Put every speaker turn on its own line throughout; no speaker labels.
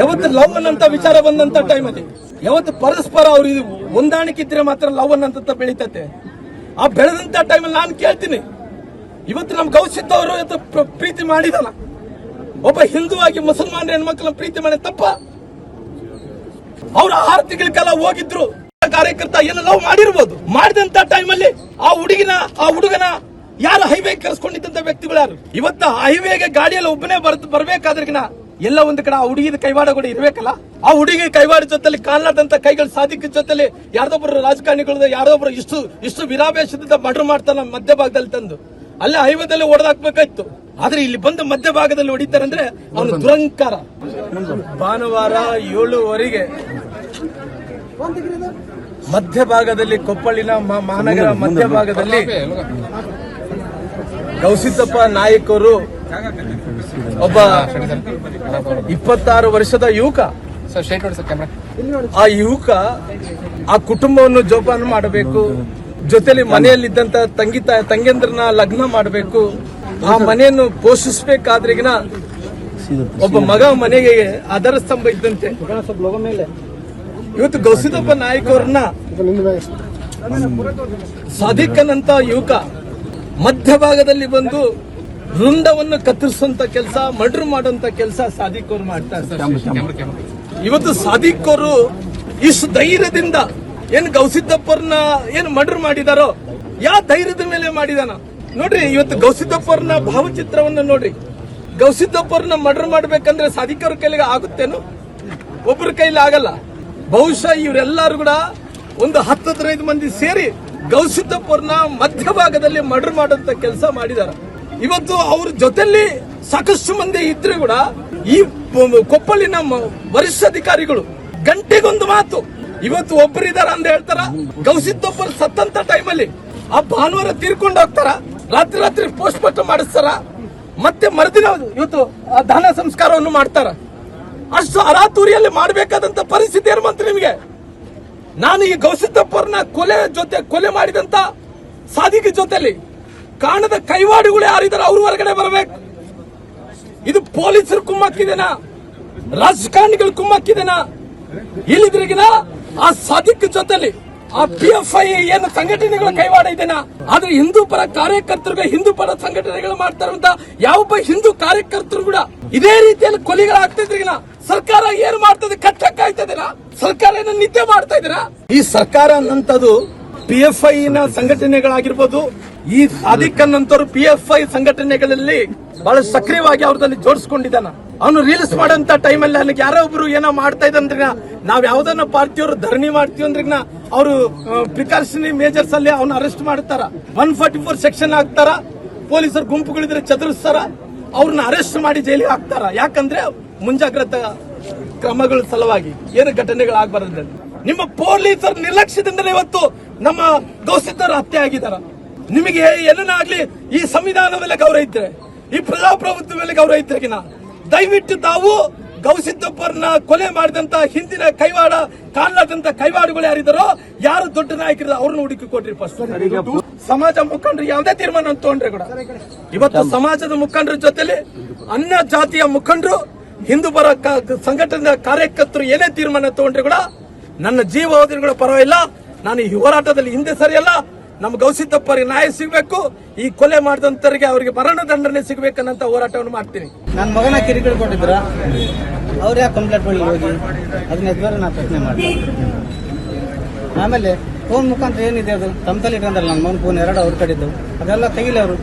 ಯಾವತ್ತು ಲವ್ ಅನ್ನಂತ ವಿಚಾರ ಬಂದಂತ ಟೈಮಲ್ಲಿ ಯಾವತ್ತು ಪರಸ್ಪರ ಅವ್ರಿಗೆ ಇದು ಹೊಂದಾಣಿಕೆ ಇದ್ರೆ ಮಾತ್ರ ಲವ್ ಅನ್ನಂತ ಬೆಳೀತತೆ. ಆ ಬೆಳೆದಂತ ಟೈಮಲ್ಲಿ ನಾನು ಕೇಳ್ತೀನಿ. ಇವತ್ತು ನಮ್ ಗೌಸಿದ್ದ ಅವರು ಪ್ರೀತಿ ಮಾಡಿದಲ್ಲ ಒಬ್ಬ ಹಿಂದೂ ಆಗಿ ಮುಸಲ್ಮಾನ ಹೆಣ್ಮಕ್ಳನ್ನ ಪ್ರೀತಿ ಮಾಡಿ ತಪ್ಪ. ಅವ್ರು ಆರು ತಿಂಗಳ ಕಾಲ ಹೋಗಿದ್ರು. ಕಾರ್ಯಕರ್ತ ಏನು ಲವ್ ಮಾಡಿರ್ಬೋದು. ಮಾಡಿದಂತ ಟೈಮಲ್ಲಿ ಆ ಹುಡುಗಿನ, ಆ ಹುಡುಗನ ಯಾರು ಹೈವೇ ಕರೆಸ್ಕೊಂಡಿದ್ದಂತ ವ್ಯಕ್ತಿಗಳು ಯಾರು? ಇವತ್ತ ಹೈವೇಗೆ ಗಾಡಿಯಲ್ಲಿ ಒಬ್ಬನೇ ಬರ್ಬೇಕಾದ್ರಿಗಿನ ಎಲ್ಲ ಒಂದು ಕಡೆ ಆ ಹುಡುಗಿದ ಕೈವಾಡ ಕೂಡ ಇರ್ಬೇಕಲ್ಲ? ಆ ಹುಡುಗಿ ಕೈವಾಡ ಜೊತೆಲಿ ಕಾಲ್ನಾದಂತ ಕೈಗಳು ಸಾಧಿಕ ಜೊತೆಲಿ ಯಾರ್ದೊಬ್ರು ರಾಜಕಾರಣಿಗಳು ಯಾರ್ದೊಬ್ಬರು ಇಷ್ಟು ಇಷ್ಟು ವಿರಾವೇಶದಿಂದ ಮರ್ಡರ್ ಮಾಡ್ತಾನ ಮಧ್ಯಭಾಗದಲ್ಲಿ ತಂದು. ಅಲ್ಲೇ ಹೈವೇದಲ್ಲಿ ಹೊಡೆದಾಕ್ಬೇಕಾಯ್ತು ಆದ್ರೆ ಇಲ್ಲಿ ಬಂದು ಮಧ್ಯ ಭಾಗದಲ್ಲಿ ಹೊಡಿತಾರಂದ್ರೆ ಅವನು ದುರಂಕಾರ. ಭಾನುವಾರ ಏಳುವರೆಗೆ ಮಧ್ಯಭಾಗದಲ್ಲಿ ಕೊಪ್ಪಳಿನ ಮ- ಮಹಾನಗರ ಮಧ್ಯಭಾಗದಲ್ಲಿ ಗೌಸಿದ್ದಪ್ಪ ನಾಯಕರು ಒಬ್ಬ ಇಪ್ಪತ್ತಾರು ವರ್ಷದ ಯುವಕ. ಆ ಯುವಕ ಆ ಕುಟುಂಬವನ್ನು ಜೋಪಾನ ಮಾಡಬೇಕು ಜೊತೆಲಿ ಮನೆಯಲ್ಲಿದ್ದಂತ ತಂಗಿ ತಂಗಿಯಂದ್ರನ್ನ ಲಗ್ನ ಮಾಡಬೇಕು. ಆ ಮನೆಯನ್ನು ಪೋಷಿಸಬೇಕಾದ್ರೆ ಒಬ್ಬ ಮಗ ಮನೆಗೆ ಆಧಾರ ಸ್ತಂಭ ಇದ್ದಂತೆ. ಇವತ್ತು ಗೌಸಿದಪ್ಪ ನಾಯಕ್ ಅವ್ರನ್ನ ಸಾಧಿಕನಂತ ಯುವಕ ಮಧ್ಯಭಾಗದಲ್ಲಿ ಬಂದು ವೃಂದವನ್ನು ಕತ್ತರಿಸುವಂತ ಕೆಲಸ ಮರ್ಡರ್ ಮಾಡುವಂತ ಕೆಲಸ ಸಾಧಿಕೋರು ಅವ್ರು ಮಾಡ್ತಾ ಇರ್ತಾರೆ ಇವತ್ತು ಸಾಧಿಕೋರು ಅವರು ಇಷ್ಟು ಧೈರ್ಯದಿಂದ ಏನ್ ಗೌಸಿದ್ದಪ್ಪರ್ನ ಏನ್ ಮರ್ಡರ್ ಮಾಡಿದಾರೋ ಯಾವ ಧೈರ್ಯದ ಮೇಲೆ ಮಾಡಿದಾನ? ನೋಡ್ರಿ ಇವತ್ತು ಗೌಸಿದ್ದಪ್ಪರ್ನ ಭಾವಚಿತ್ರವನ್ನ ನೋಡ್ರಿ. ಗೌಸಿದ್ದಪ್ಪರ್ನ ಮರ್ಡರ್ ಮಾಡ್ಬೇಕಂದ್ರೆ ಸಾಧಿಕರ ಕೈಲಿಗೆ ಆಗುತ್ತೇನು? ಒಬ್ಬರ ಕೈಲಿ ಆಗಲ್ಲ. ಬಹುಶಃ ಇವರೆಲ್ಲರೂ ಕೂಡ ಒಂದು ಹತ್ತು ಹದಿನೈದು ಮಂದಿ ಸೇರಿ ಗೌಸಿದ್ದಪ್ಪರ್ನ ಮಧ್ಯಭಾಗದಲ್ಲಿ ಮರ್ಡರ್ ಮಾಡುವಂತ ಕೆಲಸ ಮಾಡಿದಾರೆ. ಇವತ್ತು ಅವ್ರ ಜೊತೆಲಿ ಸಾಕಷ್ಟು ಮಂದಿ ಇದ್ರೆ ಕೂಡ ಈ ಕೊಪ್ಪಲಿನ ಕೊಪ್ಪಳಿನ ಮ- ವರಿಷ್ಠಾಧಿಕಾರಿಗಳು ಗಂಟೆಗೊಂದು ಮಾತು. ಇವತ್ತು ಒಬ್ಬರಿದಾರ ಅಂತ ಹೇಳ್ತಾರ. ಗೌಸಿದ್ದೊಬ್ಬರು ಸತ್ತಂತ ಟೈಮಲ್ಲಿ ಆ ಭಾನುವಾರ ತೀರ್ಕೊಂಡು ಹೋಗ್ತಾರ. ರಾತ್ರಿ ರಾತ್ರಿ ಪೋಸ್ಟ್ ಮಾರ್ಟಮ್ ಮಾಡಿಸ್ತಾರ. ಮತ್ತೆ ಮರುದಿನ ಇವತ್ತು ಆ ದಹನ ಸಂಸ್ಕಾರವನ್ನು ಮಾಡ್ತಾರ. ಅಷ್ಟು ಅರಾತುರಿಯಲ್ಲಿ ಮಾಡಬೇಕಾದಂತ ಪರಿಸ್ಥಿತಿ ಏನು ಬಂತು ನಿಮಗೆ? ನಾನು ಈ ಗೌಸಿದ್ದಪ್ಪರ್ನ ಕೊಲೆ ಜೊತೆ, ಕೊಲೆ ಮಾಡಿದಂತ ಸಾಧಿಕ ಜೊತೆಲಿ ಕಾಣದ ಕೈವಾಡುಗಳು ಯಾರಿದ್ದಾರೆ ಅವ್ರ ಹೊರಗಡೆ ಬರಬೇಕು. ಇದು ಪೊಲೀಸರು ಕುಮ್ಮಕ್ಕಿದೆನಾ ರಾಜಕಾರಣಿಗಳು ಕುಮ್ಮಕ್ಕಿದೆನಾ ಇಲ್ಲಿದ್ರಿಗಿನ ಆ ಸದಿಕ್ ಜೊತೆಲಿ ಆ ಪಿ ಎಫ್ ಐ ಏನು ಸಂಘಟನೆಗಳ ಕೈವಾಡ ಇದೆನಾ ಆದ್ರೆ ಹಿಂದೂ ಪರ ಕಾರ್ಯಕರ್ತರಿಗೆ ಹಿಂದೂ ಪರ ಸಂಘಟನೆಗಳು ಮಾಡ್ತಾರಂತ ಯಾವೊಬ್ಬ ಹಿಂದೂ ಕಾರ್ಯಕರ್ತರು ಕೂಡ ಇದೇ ರೀತಿಯಲ್ಲಿ ಕೊಲೆಗಳಾಗ್ತಿದ್ರಿಗಿನ ಸರ್ಕಾರ ಏನು ಮಾಡ್ತದೆ? ಕಟ್ಟಕ್ಕಾಯ್ತದಿನ ಸರ್ಕಾರ ಏನು ನಿದ್ದೆ ಮಾಡ್ತಾ ಇದೀರಾ ಈ ಸರ್ಕಾರ ಅನ್ನಂತದು ಪಿ ಎಫ್ ಐ ನ ಸಂಘಟನೆಗಳಾಗಿರ್ಬೋದು ಈ ಸಾದಿಕ್ ಅನ್ನಂತವ್ರು ಪಿ ಎಫ್ ಐ ಸಂಘಟನೆಗಳಲ್ಲಿ ಬಹಳ ಸಕ್ರಿಯವಾಗಿ ಅವ್ರದಲ್ಲಿ ಜೋಡಿಸ್ಕೊಂಡಿದ್ದಾನ. ಅವನು ರೀಲ್ಸ್ ಮಾಡಂತ ಟೈಮಲ್ಲಿ ನನಗೆ ಯಾರೋ ಒಬ್ರು ಏನೋ ಮಾಡ್ತಾ ಇದಂದ್ರೆ ನಾವ್ ಯಾವ್ದನ್ನ ಪಾರ್ಟಿಯವರು ಧರಣಿ ಮಾಡ್ತೀವಿ ಅಂದ್ರೆ ಅವರು ಪ್ರಿಕಾಷನರಿ ಮೇಜರ್ಸ್ ಅಲ್ಲಿ ಅವ್ನ ಅರೆಸ್ಟ್ ಮಾಡ್ತಾರ. ಒನ್ ಫಾರ್ಟಿ ಫೋರ್ ಸೆಕ್ಷನ್ ಹಾಕ್ತಾರ. ಪೊಲೀಸರು ಗುಂಪುಗಳಿದ್ರೆ ಚದುರಿಸ್ತಾರ. ಅವ್ರನ್ನ ಅರೆಸ್ಟ್ ಮಾಡಿ ಜೈಲಿಗೆ ಹಾಕ್ತಾರ. ಯಾಕಂದ್ರೆ ಮುಂಜಾಗ್ರತಾ ಕ್ರಮಗಳ ಸಲುವಾಗಿ ಏನು ಘಟನೆಗಳಾಗಬಾರದು ನಿಮ್ಮ ಪೊಲೀಸರ ನಿರ್ಲಕ್ಷ್ಯದಿಂದಲೇ ಇವತ್ತು ನಮ್ಮ ದೋಸ್ತರು ಹತ್ಯೆ ಆಗಿದಾರ. ನಿಮಗೆ ಏನನ್ನಾಗ್ಲಿ ಈ ಸಂವಿಧಾನ ಮೇಲೆ ಗೌರವ ಇದ್ರೆ ಈ ಪ್ರಜಾಪ್ರಭುತ್ವ ಮೇಲೆ ಗೌರವ ಇದ್ರೆಗಿನ ದಯವಿಟ್ಟು ತಾವು ಗೌಸಿದ್ದಪ್ಪರನ್ನ ಕೊಲೆ ಮಾಡಿದಂತ ಹಿಂದಿನ ಕೈವಾಡ ಕಾಣಲಾದಂತ ಕೈವಾಡುಗಳು ಯಾರಿದ್ದಾರೋ ಯಾರು ದೊಡ್ಡ ನಾಯಕರು ಅವ್ರನ್ನ ಹುಡುಕಿ ಕೊಟ್ರಿ ಫಸ್ಟ್ ಸಮಾಜ ಮುಖಂಡರು ಯಾವುದೇ ತೀರ್ಮಾನ ತಗೊಂಡ್ರೆ ಕೂಡ. ಇವತ್ತು ಸಮಾಜದ ಮುಖಂಡರ ಜೊತೆಲಿ ಅನ್ಯ ಜಾತಿಯ ಮುಖಂಡರು ಹಿಂದೂ ಪರ ಸಂಘಟನೆ ಸಂಘಟನೆಯ ಕಾರ್ಯಕರ್ತರು ಏನೇ ತೀರ್ಮಾನ ತಗೊಂಡ್ರೆ ಕೂಡ ನನ್ನ ಜೀವ ಹೋದ್ರೆ ಕೂಡ ಪರವಾಗಿಲ್ಲ. ನಾನು ಈ ಹೋರಾಟದಲ್ಲಿ ಹಿಂದೆ ಸರಿಯಲ್ಲ. ನಮ್ಮ ಗೌಸಿದ್ದಪ್ಪರಿಗೆ ನ್ಯಾಯ ಸಿಗಬೇಕು, ಈ ಕೊಲೆ ಮಾಡಿದಂತರಿಗೆ ಅವರಿಗೆ ಮರಣ ದಂಡನೆ ಸಿಗಬೇಕನ್ನಂತ ಹೋರಾಟವನ್ನು ಮಾಡ್ತೀನಿ.
ನನ್ನ ಮಗನ ಕಿರಿಕಿರಿ ಕೊಟ್ಟಿದ್ರ ಅವ್ರು ಯಾಕೆ ಕಂಪ್ಲೇಂಟ್ ಮಾಡಿ ಹೋಗಿ? ಅದನ್ನ ಎದುರು ನಾ ಪ್ರಶ್ನೆ ಮಾಡಿ ಆಮೇಲೆ ಫೋನ್ ಮುಖಾಂತರ ಏನಿದೆ ಅದು? ತಮ್ಮಲ್ಲಿ ಇಟ್ಕೊಂಡಲ್ಲ ನನ್ನ ಮಗನ ಫೋನ್ ಎರಡು ಅವ್ರ ಕಡೆದು ಅದೆಲ್ಲ ತೆಗಿಲಿ ಅವರು.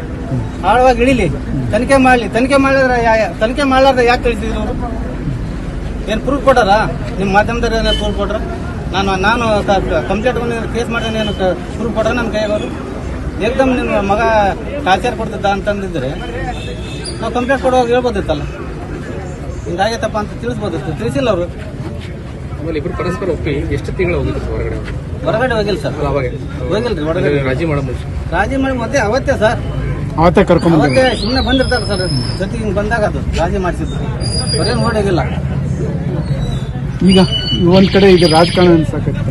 ಆಳವಾಗಿ ಇಳಿಲಿ. ತನಿಖೆ ಮಾಡಲಿ. ತನಿಖೆ ಮಾಡಿದ್ರೆ ತನಿಖೆ ಮಾಡಲಾರ್ದ ಯಾಕೆ ಕಳಿಸಿದ್ರು ಏನು ಪ್ರೂಫ್ ಕೊಡೋರಾ ನಿಮ್ಮ ಮಾಧ್ಯಮದವ್ರು ಏನಾರು ಪ್ರೂಫ್ ಕೊಟ್ರ? ನಾನು ನಾನು ಕಂಪ್ಲೇಂಟ್ ಕೇಸ್ ಮಾಡಿದ್ರೆ ಏನು ಪ್ರೂಫ್ ಕೊಟ್ಟರೆ ನನ್ನ ಕೈಗೆ ಅವರು ಏಕದಮ್ ನಿನ್ನ ಮಗ ಟಾರ್ಚರ್ ಕೊಡ್ತಿದ್ದ ಅಂತಂದಿದ್ರೆ ನಾವು ಕಂಪ್ಲೇಂಟ್ ಕೊಡುವಾಗ ಹೇಳ್ಬೋದಿತ್ತಲ್ಲ. ಹಿಂಗಾಗೈತಪ್ಪ ಅಂತ ತಿಳಿಸ್ಬೋದಿತ್ತು. ತಿಳಿಸಿಲ್ಲ ಅವರು.
ಆಮೇಲೆ ಇಬ್ರು ಪರಸ್ಪರ ಒಪ್ಪಿ ಎಷ್ಟು ತಿಂಗಳು ಹೋಗಿದ್ರು ಹೊರಗಡೆ
ಹೊರಗಡೆ ಹೋಗಿಲ್ಲ ಸರ್.
ಹೋಗಿಲ್ಲ ಅವಾಗ
ಹೋಗಿಲ್ರಿ ಹೊರಗಡೆ.
ರಾಜಿ ಮಾಡೋ
ರಾಜಿ ಮಾಡಿ ಮತ್ತೆ ಅವತ್ತೇ ಸರ್.
ಅವತ್ತೇ ಕರ್ಕೊಂಡು
ಅವತ್ತೇ ಸುಮ್ಮನೆ ಬಂದಿರ್ತಾರೆ ಸರ್. ಜೊತೆಗೆ ಹಿಂಗೆ ಬಂದಾಗ ಅದು ರಾಜಿ ಮಾಡಿಸಿದ್ರು ಬರೇನು ಓಡೋಗಿಲ್ಲ
ಈಗ ಒಂದ್ ಕಡೆ ಈಗ ರಾಜಕಾರಣ ಅನ್ಸಕತ್ತ?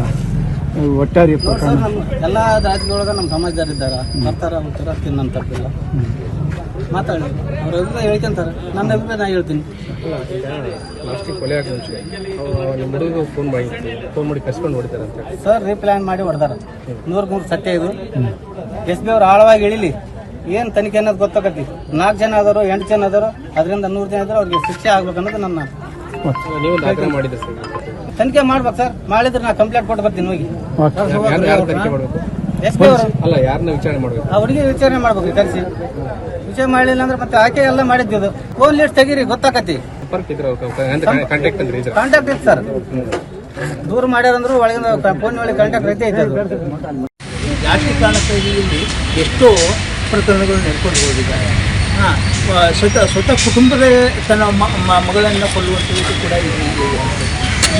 ಒಟ್ಟಾರಿ ಪ್ರಕರಣ.
ಎಲ್ಲಾ ರಾಜ್ಯದೊಳಗೆ ನಮ್ಮ ಸಮಾಜದವ್ರು ಇದ್ದಾರ ಬರ್ತಾರ ಹೋಗ್ತಾರ ತಿನ್ನಂತ ತಪ್ಪಿಲ್ಲ ಮಾತಾಡಿ. ಅವ್ರ ಅಭಿಪ್ರಾಯ ಹೇಳ್ಕೊಂತಾರೆ ನನ್ನ ಅಭಿಪ್ರಾಯ ನಾ ಹೇಳ್ತೀನಿ.
ಲಾಸ್ಟಿಗೆ ಕೊಲೆ ಆಗೋ ಮುಂಚೆ ಅವ್ರು ನಿಮ್ಮ ಹುಡುಗ ಫೋನ್ ಮಾಡಿ ಫೋನ್ ಮಾಡಿ ಕರ್ಸ್ಕೊಂಡು ಹೊಡಿತಾರೆ ಅಂತ
ಸರ್ ರೀಪ್ಲಾನ್ ಮಾಡಿ ಹೊಡೆದಾರ. ನೂರ ಮೂರು ಸತ್ಯ ಇದು. ಎಸ್ ಬಿ ಅವ್ರು ಆಳವಾಗಿ ಇಳಿಲಿ. ಏನ್ ತನಿಖೆ ಅನ್ನೋದು ಗೊತ್ತಾಗತ್ತಿ ನಾಲ್ಕು ಜನ ಆದರು ಎಂಟು ಜನ ಆದರು ಅದರಿಂದ ನೂರು ಜನ ಆದರೂ ಅವ್ರಿಗೆ ಶಿಕ್ಷೆ ಆಗ್ಬೇಕು ಅನ್ನೋದು ನನ್ನ ತನಿಖೆ ಮಾಡ್ಬೇಕು ಸರ್. ಮಾಡಿದ್ರೆ ನಾ ಕಂಪ್ಲೇಂಟ್ ಕೊಟ್ಟು ಬರ್ತೀನಿ ಹೋಗಿ.
ಅಲ್ಲ ಯಾರನ್ನ ವಿಚಾರಣೆ ಮಾಡಬೇಕು?
ಆ ಹುಡುಗಿ ವಿಚಾರಣೆ ಮಾಡ್ಬೇಕು ಕರೆಸಿ. ವಿಚಾರ ಮಾಡಲಿಲ್ಲ ಅಂದ್ರೆ ಮತ್ತೆ ಆಕೆ ಎಲ್ಲ ಮಾಡಿದ್ದು ಅದು ಫೋನ್ ಲಿಸ್ಟ್ ತೆಗೀರಿ ಗೊತ್ತಾಕತಿ.
ಕಾಂಟ್ಯಾಕ್ಟ್ ಅಂದ್ರೆ ಇದ್ರೆ
ಕಾಂಟ್ಯಾಕ್ಟ್ ಇತ್ತು ಸರ್. ದೂರ ಮಾಡ್ಯಾರಂದ್ರು ಒಳಗಿಂದ ಫೋನ್ ಒಳಗೆ ಕಾಂಟ್ಯಾಕ್ಟ್ ಐತೆ ಐತೆ ಅದು.
ಕಾಣಿಸ್ತಾ ಇಲ್ಲಿ. ಎಷ್ಟೋ ಪ್ರಕರಣಗಳು ನಡ್ಕೊಂಡು ಹೋಗಿದ್ದಾರೆ ಹಾಂ ಸ್ವತಃ ಸ್ವತಃ ಕುಟುಂಬದ ತನ್ನ ಮಗಳನ್ನು ಕೊಲ್ಲುವಂಥದ್ದು ಕೂಡ ಇದೆ.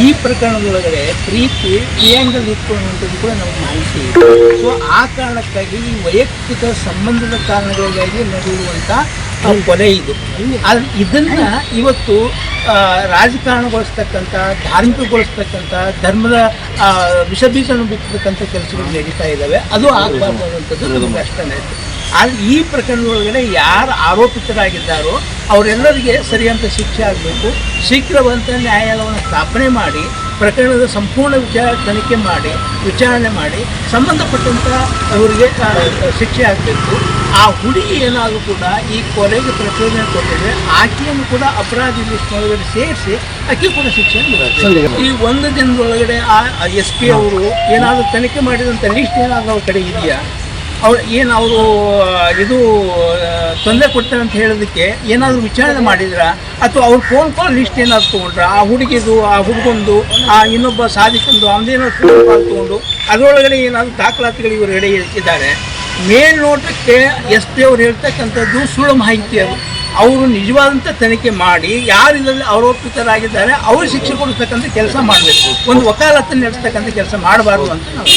ಈ ಪ್ರಕರಣದೊಳಗಡೆ ಪ್ರೀತಿ ಪ್ರಿಯಾಂಗಲ್ ಇಟ್ಕೊಳ್ಳುವಂಥದ್ದು ಕೂಡ ನಮಗೆ ಮಾಹಿತಿ ಸೊ ಆ ಕಾರಣಕ್ಕಾಗಿ ಈ ವೈಯಕ್ತಿಕ ಸಂಬಂಧದ ಕಾರಣಗಳಿಗಾಗಿ ನಡೆಯುವಂಥ ಕೊಲೆ ಇದು ಆದ್ರೆ ಇದನ್ನ ಇವತ್ತು ರಾಜಕಾರಣಗೊಳಿಸ್ತಕ್ಕಂಥ ಧಾರ್ಮಿಕಗೊಳಿಸ್ತಕ್ಕಂಥ ಧರ್ಮದ ವಿಷಬೀಜನ ಬಿತ್ತತಕ್ಕಂಥ ಕೆಲಸಗಳು ನಡೀತಾ ಇದ್ದಾವೆ. ಅದು ಆಗಬಾರ್ದು ಅನ್ನೋಂಥದ್ದು ಅಷ್ಟೇ ಆದ್ರೆ ಈ ಪ್ರಕರಣದೊಳಗಡೆ ಯಾರು ಆರೋಪಿತರಾಗಿದ್ದಾರೋ ಅವರೆಲ್ಲರಿಗೆ ಸರಿಯಂತ ಶಿಕ್ಷೆ ಆಗಬೇಕು. ಶೀಘ್ರವಂತ ನ್ಯಾಯಾಲಯವನ್ನು ಸ್ಥಾಪನೆ ಮಾಡಿ ಪ್ರಕರಣದ ಸಂಪೂರ್ಣ ವಿಚಾರ ತನಿಖೆ ಮಾಡಿ ವಿಚಾರಣೆ ಮಾಡಿ ಸಂಬಂಧಪಟ್ಟಂಥ ಅವರಿಗೆ ಶಿಕ್ಷೆ ಆಗಬೇಕು. ಆ ಹುಡಿ ಏನಾದರೂ ಕೂಡ ಈ ಕೊಲೆಗೆ ಪ್ರಚೋದನೆ ಕೊಟ್ಟಿದ್ರೆ ಆಕೆಯನ್ನು ಕೂಡ ಅಪರಾಧಿ ಲಿಸ್ಟ್ನೊಳಗಡೆ ಸೇರಿಸಿ ಆಕೆ ಕೂಡ ಶಿಕ್ಷೆ ಈ ಒಂದು ದಿನದೊಳಗಡೆ ಆ ಎಸ್ ಪಿ ಅವರು ಏನಾದರೂ ತನಿಖೆ ಮಾಡಿದಂಥ ಲಿಸ್ಟ್ ಏನಾದರೂ ಅವ್ರ ಕಡೆ ಇದೆಯಾ? ಅವ್ರು ಏನು ಅವರು ಇದು ತೊಂದರೆ ಕೊಡ್ತಾರೆ ಅಂತ ಹೇಳೋದಕ್ಕೆ ಏನಾದರೂ ವಿಚಾರಣೆ ಮಾಡಿದ್ರ? ಅಥವಾ ಅವ್ರು ಫೋನ್ ಕಾಲ್ ಲಿಸ್ಟ್ ಏನಾದ್ರು ತೊಗೊಂಡ್ರ? ಆ ಹುಡುಗಿದು ಆ ಹುಡುಗೊಂದು ಆ ಇನ್ನೊಬ್ಬ ಸಾಧಿಕಂದು ಅವನೇನಾದ್ರು ಫೋನ್ ಕಾಲ್ ತೊಗೊಂಡು ಅದರೊಳಗಡೆ ಏನಾದರೂ ದಾಖಲಾತಿಗಳು ಇವರು ಎಡೆ ಇದ್ದಾರೆ ಮೇಲ್ನೋಟಕ್ಕೆ ಎಸ್ ಪಿ ಅವ್ರು ಹೇಳ್ತಕ್ಕಂಥದ್ದು ಸುಳ್ಳು ಮಾಹಿತಿ ಅದು. ಅವರು ನಿಜವಾದಂಥ ತನಿಖೆ ಮಾಡಿ ಯಾರು ಆರೋಪಿತರಾಗಿದ್ದಾರೆ ಅವ್ರು ಶಿಕ್ಷೆ ಕೊಡಿಸ್ತಕ್ಕಂಥ ಕೆಲಸ ಮಾಡಬೇಕು. ಒಂದು ವಕಾಲತ್ತನ್ನು ನಡೆಸ್ತಕ್ಕಂಥ ಕೆಲಸ ಮಾಡಬಾರ್ದು ಅಂತ ನಾವು